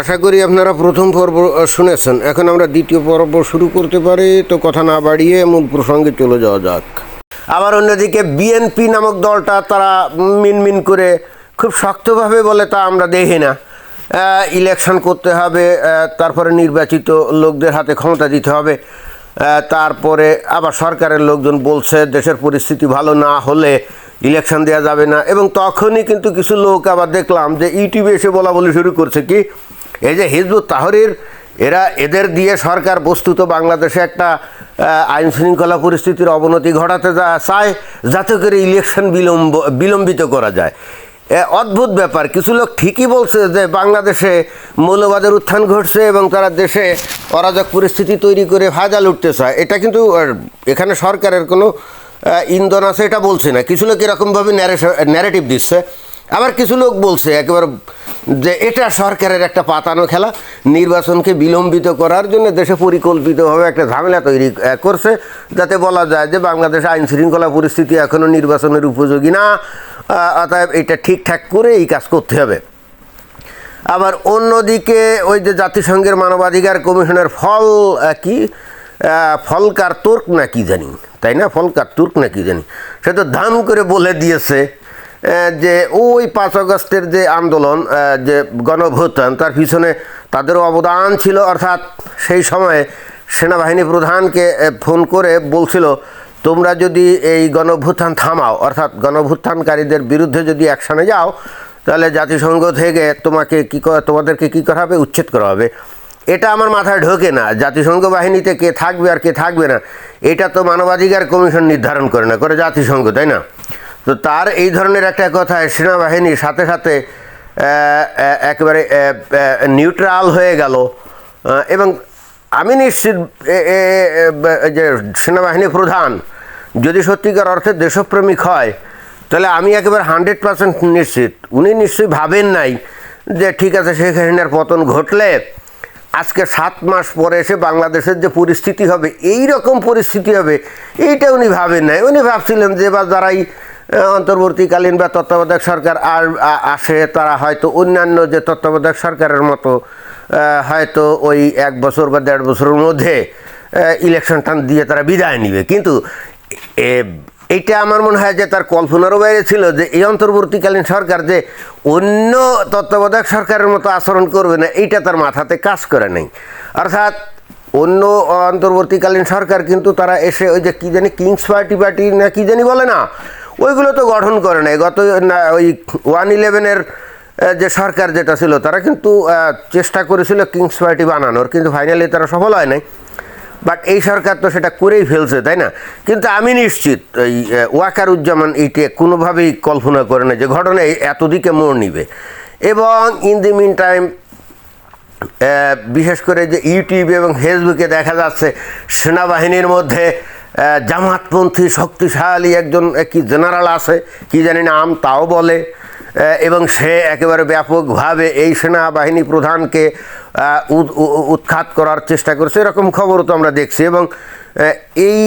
আশা করি আপনারা প্রথম পর্ব শুনেছেন। এখন আমরা দ্বিতীয় পর্ব শুরু করতে পারি। তো কথা না বাড়িয়ে মূল প্রসঙ্গে চলে যাওয়া যাক। আবার অন্যদিকে বিএনপি নামক দলটা তারা মিনমিন করে খুব শক্তভাবে বলে, তা আমরা দেখি না। ইলেকশন করতে হবে তারপরে নির্বাচিত লোকদের হাতে ক্ষমতা দিতে হবে। তারপরে আবার সরকারের লোকজন বলছে, দেশের পরিস্থিতি ভালো না হলে ইলেকশন দেওয়া যাবে না। এবং তখনই কিন্তু কিছু লোক আবার দেখলাম যে ইউটিউবে এসে বলা বলি শুরু করছে কি এই যে হিজবুত তাহরির এরা এদের দিয়ে সরকার বস্তুত বাংলাদেশে একটা আইন শৃঙ্খলা পরিস্থিতির অবনতি ঘটাতে যা- চায় যাতে করে ইলেকশন বিলম্ব বিলম্বিত করা যায়। এ, অদ্ভুত ব্যাপার। কিছু লোক ঠিকই বলছে যে বাংলাদেশে মৌলবাদের উত্থান ঘটছে এবং তারা দেশে অরাজক পরিস্থিতি তৈরি করে ফায়দা লুটতে চায়। এটা কিন্তু এখানে সরকারের কোনো ইন্ধন আছে এটা বলছে না। কিছু লোক এরকমভাবে ন্যারেটিভ দিচ্ছে। আবার কিছু লোক বলছে একেবারে যে এটা সরকারের একটা পাতানো খেলা। নির্বাচনকে বিলম্বিত করার জন্য দেশে পরিকল্পিতভাবে একটা ঝামেলা তৈরি করছে। যাতে বলা যায় যে বাংলাদেশে আইন শৃঙ্খলা পরিস্থিতি এখনও নির্বাচনের উপযোগী না অতএব এটা ঠিকঠাক করে এই কাজ করতে হবে। আবার অন্যদিকে ওই যে জাতিসংঘের মানবাধিকার কমিশনের ফল কি? ফলকার তুর্ক না কি জানি, তাই না? ফলকার তুর্ক না কি জানি। সে তো ধাম করে বলে দিয়েছে। যে ওই পাঁচ আগস্টের যে আন্দোলন যে গণভ্যুত্থান তার পিছনে তাদেরও অবদান ছিল। অর্থাৎ সেই সময়ে সেনাবাহিনী প্রধানকে ফোন করে বলছিল, তোমরা যদি এই গণভ্যুত্থান থামাও, অর্থাৎ গণভ্যুত্থানকারীদের বিরুদ্ধে যদি অ্যাকশানে যাও, তাহলে জাতিসংঘ থেকে তোমাকে কী, তোমাদেরকে কী করা হবে? উচ্ছেদ করা হবে। এটা আমার মাথায় ঢোকে না। জাতিসংঘ বাহিনীতে কে থাকবে আর কে থাকবে না, এটা তো মানবাধিকার কমিশন নির্ধারণ করে না, করে জাতিসংঘ, তাই না? তো তার এই ধরনের একটা কথায় সেনাবাহিনীর সাথে সাথে একেবারে নিউট্রাল হয়ে গেল। এবং আমি নিশ্চিত যে সেনাবাহিনী প্রধান, যদি সত্যিকার অর্থে দেশপ্রেমিক হয়, তাহলে আমি একেবারে হান্ড্রেড পার্সেন্ট নিশ্চিত। উনি নিশ্চয়ই ভাবেন নাই যে ঠিক আছে, শেখ হাসিনার পতন ঘটলে আজকে সাত মাস পরে এসে বাংলাদেশের যে পরিস্থিতি হবে এই রকম পরিস্থিতি হবে, এইটা উনি ভাবেন নাই। উনি ভাবছিলেন যে বা যারাই অন্তর্বর্তীকালীন বা তত্ত্বাবধায়ক সরকার আর আসে তারা হয়তো অন্যান্য যে তত্ত্বাবধায়ক সরকারের মতো হয়তো ওই এক বছর বা দেড় বছরের মধ্যে ইলেকশন টান দিয়ে তারা বিদায় নিবে। কিন্তু এ, এইটা আমার মনে হয় যে তার কল্পনারও বাইরে ছিল যে এই অন্তর্বর্তীকালীন সরকার যে অন্য তত্ত্বাবধায়ক সরকারের মতো আচরণ করবে না এইটা তার মাথাতে কাজ করে নাই। অর্থাৎ অন্য অন্তর্বর্তীকালীন সরকার কিন্তু তারা এসে ওই যে কী জানি কিংস পার্টি পার্টি না কী জানি বলে না ওইগুলো তো গঠন করে নাই। গত ওই ওয়ান ইলেভেনের যে সরকার যেটা ছিল, তারা কিন্তু চেষ্টা করেছিল কিংস পার্টি বানানোর, কিন্তু ফাইনালি তারা সফল হয় নাই। বাট এই সরকার তো সেটা করেই ফেলছে, তাই না? কিন্তু আমি নিশ্চিত, এই ওয়াকারুজ্জামান এইটা কোনোভাবেই কল্পনা করে না যে ঘটনা এতদিকে মোড় নিবে। এবং ইন দি মিন টাইম বিশেষ করে যে ইউটিউব এবং ফেসবুকে দেখা যাচ্ছে, সেনাবাহিনীর মধ্যে জামাতপন্থী শক্তিশালী একজন কি জেনারেল আছে, কি জানি না আম তাও বলে এবং সে একেবারে ব্যাপকভাবে এই সেনাবাহিনী প্রধানকে উৎখাত করার চেষ্টা করছে। এরকম খবরও তো আমরা দেখছি এবং এই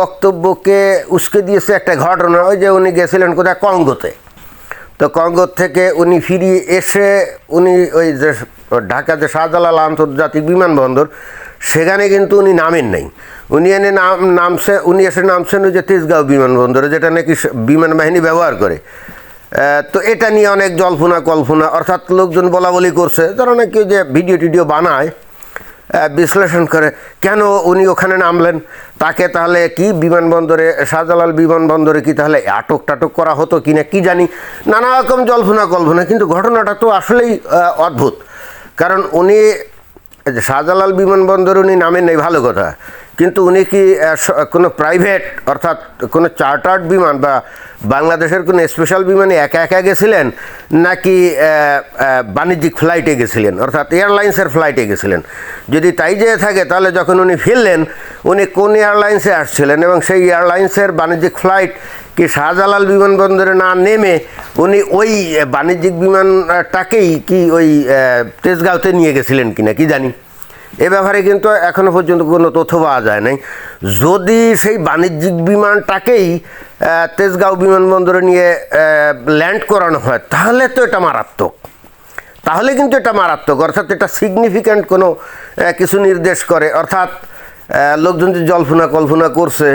বক্তব্যকে উস্কে দিয়েছে একটা ঘটনা, ওই যে উনি গেছিলেন কোথায়? কঙ্গোতে। তো কঙ্গোর থেকে উনি ফিরিয়ে এসে উনি ওই যে ঢাকা যে শাহজালাল আন্তর্জাতিক বিমানবন্দর সেখানে কিন্তু উনি নামেন নাই। উনি এনে নাম নামছে উনি এসে নামছেন যে তেজগাঁও বিমানবন্দরে, যেটা নাকি বিমান বাহিনী ব্যবহার করে। তো এটা নিয়ে অনেক জল্পনা কল্পনা, অর্থাৎ লোকজন বলা বলি করছে। যারা নাকি যে ভিডিও টিডিও বানায় বিশ্লেষণ করে, কেন উনি ওখানে নামলেন? তাকে তাহলে কি বিমানবন্দরে, শাহজালাল বিমানবন্দরে কি তাহলে আটক টাটক করা হতো কি না কী জানি? নানা রকম জল্পনা কল্পনা, কিন্তু ঘটনাটা তো আসলেই অদ্ভুত। কারণ উনি যে শাহজালাল বিমানবন্দর উনি নামেন নেই ভালো কথা। কিন্তু উনি কি কোনো প্রাইভেট অর্থাৎ কোনো চার্টার্ড বিমান বা বাংলাদেশের কোনো স্পেশাল বিমানে একা একা গেছিলেন, নাকি বাণিজ্যিক ফ্লাইটে গেছিলেন? অর্থাৎ এয়ারলাইন্সের ফ্লাইটে গেছিলেন। যদি তাই যেয়ে থাকে, তাহলে যখন উনি ফিরলেন, উনি কোন এয়ারলাইন্সে আসছিলেন? এবং সেই এয়ারলাইন্সের বাণিজ্যিক ফ্লাইট কি শাহজালাল বিমানবন্দরে না নেমে উনি ওই বাণিজ্যিক বিমানটাকেই কি ওই তেজগাঁওতে নিয়ে গেছিলেন কিনা, কি জানি। এ ব্যাপারে কিন্তু এখনও পর্যন্ত কোনো তথ্য পাওয়া যায় নাই। যদি সেই বাণিজ্যিক বিমানটাকেই তেজগাঁও বিমানবন্দরে নিয়ে ল্যান্ড করানো হয়, তাহলে তো এটা মারাত্মক। তাহলে কিন্তু এটা মারাত্মক। অর্থাৎ এটা সিগনিফিক্যান্ট কোনো কিছু নির্দেশ করে। অর্থাৎ লোকজন যে জল্পনা কল্পনা করছে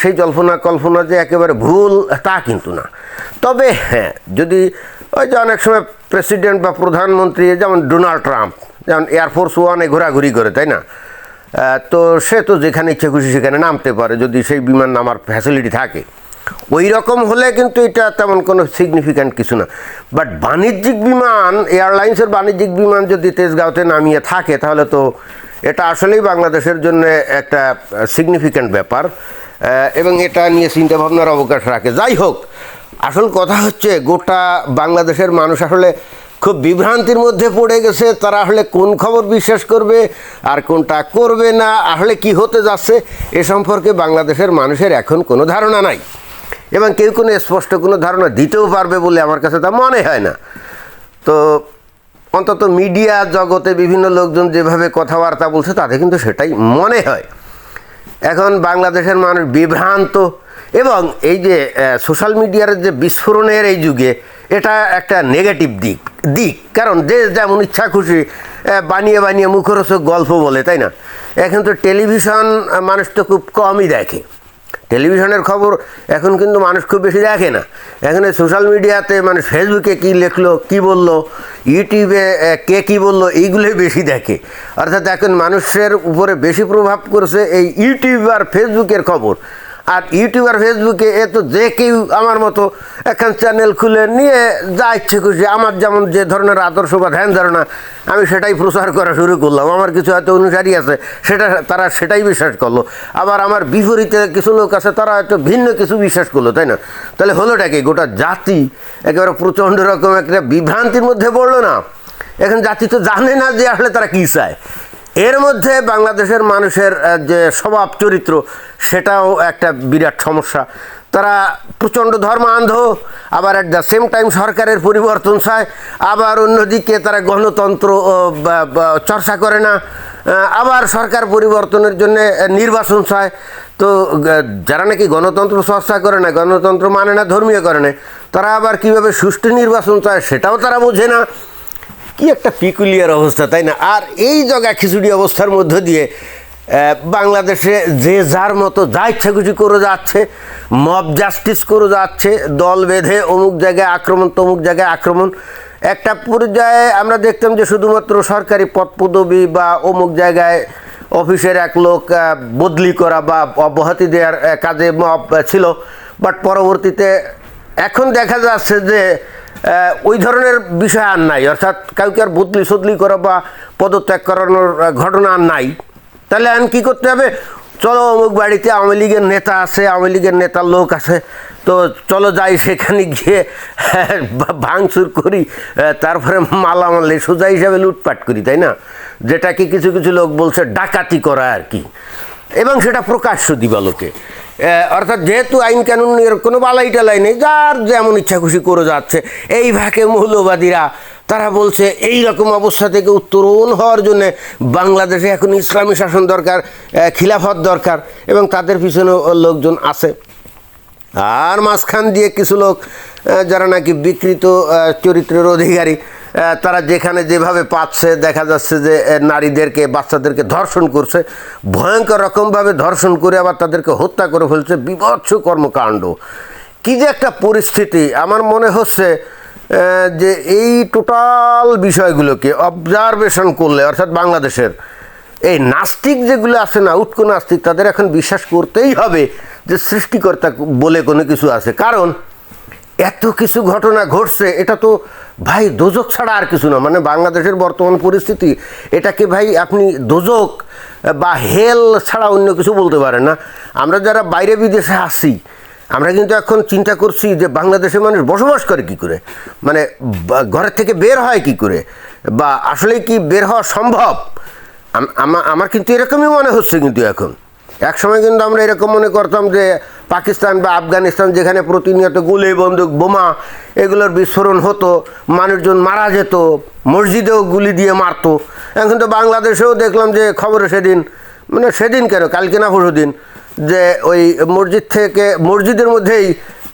সেই জল্পনা কল্পনা যে একেবারে ভুল, তা কিন্তু না। তবে হ্যাঁ যদি ওই যে অনেক সময় প্রেসিডেন্ট বা প্রধানমন্ত্রী, যেমন ডোনাল্ড ট্রাম্প যেমন এয়ারফোর্স ওয়ানে ঘোরাঘুরি করে, তাই না? তো সে তো যেখানে ইচ্ছে খুশি সেখানে নামতে পারে, যদি সেই বিমান নামার ফ্যাসিলিটি থাকে। ওই রকম হলে কিন্তু এটা তেমন কোনো সিগনিফিক্যান্ট কিছু না। বাট বাণিজ্যিক বিমান এয়ারলাইন্সের বাণিজ্যিক বিমান যদি তেজগাঁওতে নামিয়ে থাকে, তাহলে তো এটা আসলেই বাংলাদেশের জন্য একটা সিগনিফিক্যান্ট ব্যাপার। এবং এটা নিয়ে চিন্তা ভাবনার অবকাশ রাখে। যাই হোক, আসল কথা হচ্ছে গোটা বাংলাদেশের মানুষ আসলে খুব বিভ্রান্তির মধ্যে পড়ে গেছে, তারা আসলে কোন খবর বিশ্বাস করবে আর কোনটা করবে না, আসলে কি হতে যাচ্ছে, এ সম্পর্কে বাংলাদেশের মানুষের এখন কোনো ধারণা নাই। এবং কেউ কোনো স্পষ্ট কোনো ধারণা দিতেও পারবে বলে আমার কাছে তা মনে হয় না। তো অন্তত মিডিয়া জগতে বিভিন্ন লোকজন যেভাবে কথাবার্তা বলছে, তাতে কিন্তু সেটাই মনে হয়। এখন বাংলাদেশের মানুষ বিভ্রান্ত এবং এই যে সোশ্যাল মিডিয়ার যে বিস্ফোরণের এই যুগে, এটা একটা নেগেটিভ দিক। দিক। কারণ যে যেমন ইচ্ছা খুশি বানিয়ে বানিয়ে মুখরোচক গল্প বলে, তাই না? এখন তো টেলিভিশন মানুষ তো খুব কমই দেখে। টেলিভিশনের খবর এখন কিন্তু মানুষ খুব বেশি দেখে না। এখন সোশ্যাল মিডিয়াতে মানে ফেসবুকে কি লিখলো, কি বলল, ইউটিউবে কে কি বলল, এইগুলোই বেশি দেখে। অর্থাৎ এখন মানুষের উপরে বেশি প্রভাব করছে এই ইউটিউব আর ফেসবুকের খবর। আর ইউটিউব আর ফেসবুকে এ তো যে কেউ আমার মতো এখন চ্যানেল খুলে নিয়ে যা ইচ্ছে খুশি আমার যেমন যে ধরনের আদর্শ বা ধ্যান ধারণা, আমি সেটাই প্রচার করা শুরু করলাম। আমার কিছু হয়তো অনুসারী আছে, সেটা তারা সেটাই বিশ্বাস করল। আবার আমার বিপরীতে কিছু লোক আছে, তারা হয়তো ভিন্ন কিছু বিশ্বাস করল, তাই না? তাহলে হলোটা কি? গোটা জাতি একেবারে প্রচণ্ড রকম একটা বিভ্রান্তির মধ্যে পড়ল না? এখন জাতি তো জানে না যে আসলে তারা কী চায়। এর মধ্যে বাংলাদেশের মানুষের যে স্বভাব চরিত্র, সেটাও একটা বিরাট সমস্যা। তারা প্রচণ্ড ধর্মান্ধ, আবার অ্যাট দ্য সেম টাইম সরকারের পরিবর্তন চায়, আবার অন্যদিকে তারা গণতন্ত্র চর্চা করে না আবার সরকার পরিবর্তনের জন্য নির্বাচন চায়। তো যারা নাকি গণতন্ত্র চর্চা করে না, গণতন্ত্র মানে না, ধর্মীয় করে না, তারা আবার কীভাবে সুষ্ঠু নির্বাচন চায়, সেটাও তারা বোঝে না। কি একটা পিকুলিয়ার অবস্থা, তাই না? আর এই জগা খিচুড়ি অবস্থার মধ্য দিয়ে বাংলাদেশে যে যার মতো যা ইচ্ছা করে যাচ্ছে মব জাস্টিস করে যাচ্ছে, দল বেঁধে অমুক জায়গায় আক্রমণ, তমুক জায়গায় আক্রমণ, একটা পর্যায়ে আমরা দেখতাম যে শুধুমাত্র সরকারি পদ পদবি বা অমুক জায়গায় অফিসের এক লোক বদলি করা বা অব্যাহতি দেওয়ার কাজে মব ছিল বাট পরবর্তীতে এখন দেখা যাচ্ছে যে ওই ধরনের বিষয় আর নাই। অর্থাৎ কাউকে আর বদলি সদলি করা বা পদত্যাগ করানোর ঘটনা আর নাই। তাহলে এখন কী করতে হবে? চলো অমুক বাড়িতে আওয়ামী লীগের নেতা আছে আওয়ামী লীগের নেতার লোক আছে তো চলো যাই সেখানে গিয়ে হ্যাঁ, ভাঙচুর করি তারপরে মালামালি সোজা হিসাবে লুটপাট করি তাই না? যেটাকে কিছু কিছু লোক বলছে ডাকাতি করা আর কি। এবং সেটা প্রকাশ্য দিবালোকে। আহ, অর্থাৎ যেহেতু আইন কানুন এর কোনো বালাই টালাই নেই, যার যেমন ইচ্ছা খুশি করে যাচ্ছে, এই ভাগে মৌলবাদীরা, তারা বলছে এই রকম অবস্থা থেকে উত্তরণ হওয়ার জন্য বাংলাদেশে এখন ইসলামী শাসন দরকার খিলাফত দরকার, এবং তাদের পিছনেও লোকজন আছে। আর মাঝখান দিয়ে কিছু লোক যারা নাকি বিকৃত চরিত্রের অধিকারী তারা যেখানে যেভাবে পাচ্ছে, দেখা যাচ্ছে যে নারীদেরকে, বাচ্চাদেরকে ধর্ষণ করছে, ভয়ঙ্কর রকমভাবে ধর্ষণ করে আবার তাদেরকে হত্যা করে ফেলছে, বিভৎস কর্মকাণ্ড। কি যে একটা পরিস্থিতি। আমার মনে হচ্ছে যে এই টোটাল বিষয়গুলোকে অবজারভেশন করলে, অর্থাৎ বাংলাদেশের এই নাস্তিক যেগুলো আছে না, উৎকো নাস্তিক, তাদের এখন বিশ্বাস করতেই হবে যে সৃষ্টিকর্তা বলে কোনো কিছু আছে। কারণ এত কিছু ঘটনা ঘটছে, এটা তো ভাই দোজক ছাড়া আর কিছু না। মানে বাংলাদেশের বর্তমান পরিস্থিতি, এটাকে ভাই আপনি দোজক বা হেল ছাড়া অন্য কিছু বলতে পারেন না। আমরা যারা বাইরে বিদেশে আসি, আমরা কিন্তু এখন চিন্তা করছি যে বাংলাদেশের মানুষ বসবাস করে কি করে? মানে ঘরের থেকে বের হয় কি করে? বা আসলেই কি বের হওয়া সম্ভব? আমা- আমার কিন্তু এরকমই মনে হচ্ছে কিন্তু এখন। এক সময় কিন্তু আমরা এরকম মনে করতাম যে পাকিস্তান বা আফগানিস্তান যেখানে প্রতিনিয়ত গুলি, বন্দুক, বোমা এগুলোর বিস্ফোরণ হতো, মানুষজন মারা যেত, মসজিদেও গুলি দিয়ে মারতো। এখন তো বাংলাদেশেও দেখলাম যে খবরে সেদিন মানে সেদিন কেন? কালকে না পরশু দিন, যে ওই মসজিদ থেকে, মসজিদের মধ্যেই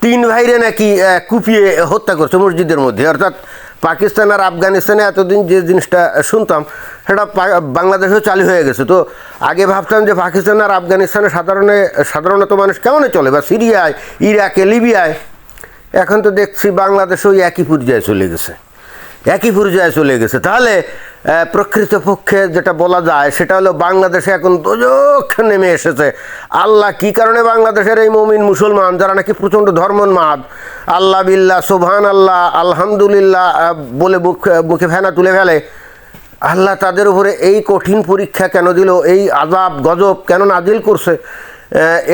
তিন ভাইরে নাকি কুপিয়ে হত্যা করছে মসজিদের মধ্যে। অর্থাৎ পাকিস্তান আর আফগানিস্তানে এতদিন যে জিনিসটা শুনতাম, সেটা বাংলাদেশেও চালু হয়ে গেছে। তো আগে ভাবতাম যে পাকিস্তান আর আফগানিস্তানে সাধারণে, সাধারণত মানুষ কেমনে চলে? বা সিরিয়ায়, ইরাকে, লিবিয়ায়? এখন তো দেখছি বাংলাদেশেও একই পর্যায়ে চলে গেছে। একই পর্যায়ে চলে গেছে। তাহলে প্রকৃতপক্ষে যেটা বলা যায়, সেটা হলো বাংলাদেশে এখন দোজখ নেমে এসেছে। আল্লাহ কি কারণে বাংলাদেশের এই মমিন মুসলমান, যারা নাকি প্রচণ্ড ধর্মন্মাদ? আল্লাহ বিল্লাহ সোভান আল্লাহ আলহামদুলিল্লাহ বলে মুখে ফেনা তুলে ফেলে। আল্লাহ তাদের উপরে এই কঠিন পরীক্ষা কেন দিল, এই আজাব গজব কেন নাজিল করছে?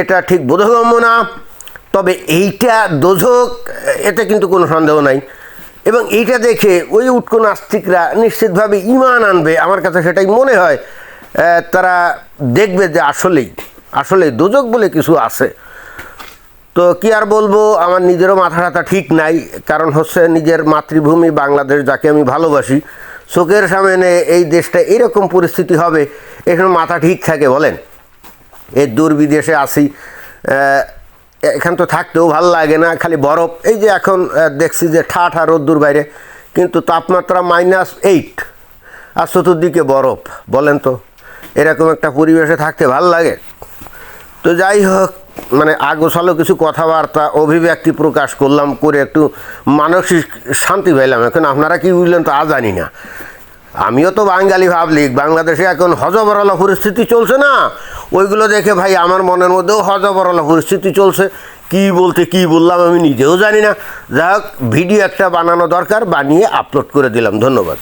এটা ঠিক বোধগম্য না। তবে এইটা দোজক এতে কিন্তু কোনো সন্দেহ নাই। এবং এইটা দেখে ওই উটকো নাস্তিকরা নিশ্চিতভাবে ইমান আনবে, আমার কাছে সেটাই মনে হয়। তারা দেখবে যে আসলেই আসলেই দোজক বলে কিছু আছে। তো কি আর বলব, আমার নিজেরও মাথা ব্যথা ঠিক নাই, কারণ হচ্ছে নিজের মাতৃভূমি বাংলাদেশ, যাকে আমি ভালোবাসি। চোখের সামনে এই দেশটা এরকম পরিস্থিতি হবে, এখানে মাথা ঠিক থাকে, বলেন। এই দূর বিদেশে আসি এখান তো থাকতেও ভালো লাগে না, খালি বরফ। এই যে এখন দেখছি যে ঠা ঠা রোদ্দুর বাইরে, কিন্তু তাপমাত্রা মাইনাস এইট আর চতুর্দিকে বরফ, বলেন তো। এরকম একটা পরিবেশে থাকতে ভালো লাগে। তো যাই হোক মানে আগোছালো কিছু কথাবার্তা, অভিব্যক্তি প্রকাশ করলাম, করে একটু মানসিক শান্তি পাইলাম। এখন আপনারা কি বুঝলেন তা জানি না। আমিও তো বাঙালি ভাবলিক, বাংলাদেশে এখন হজবরলা পরিস্থিতি চলছে না। ওইগুলো দেখে ভাই আমার মনের মধ্যেও হজবরলা পরিস্থিতি চলছে। কি বলতে, কি বললাম আমি নিজেও জানি না। যাই হোক, ভিডিও একটা বানানো দরকার, বানিয়ে আপলোড করে দিলাম। ধন্যবাদ।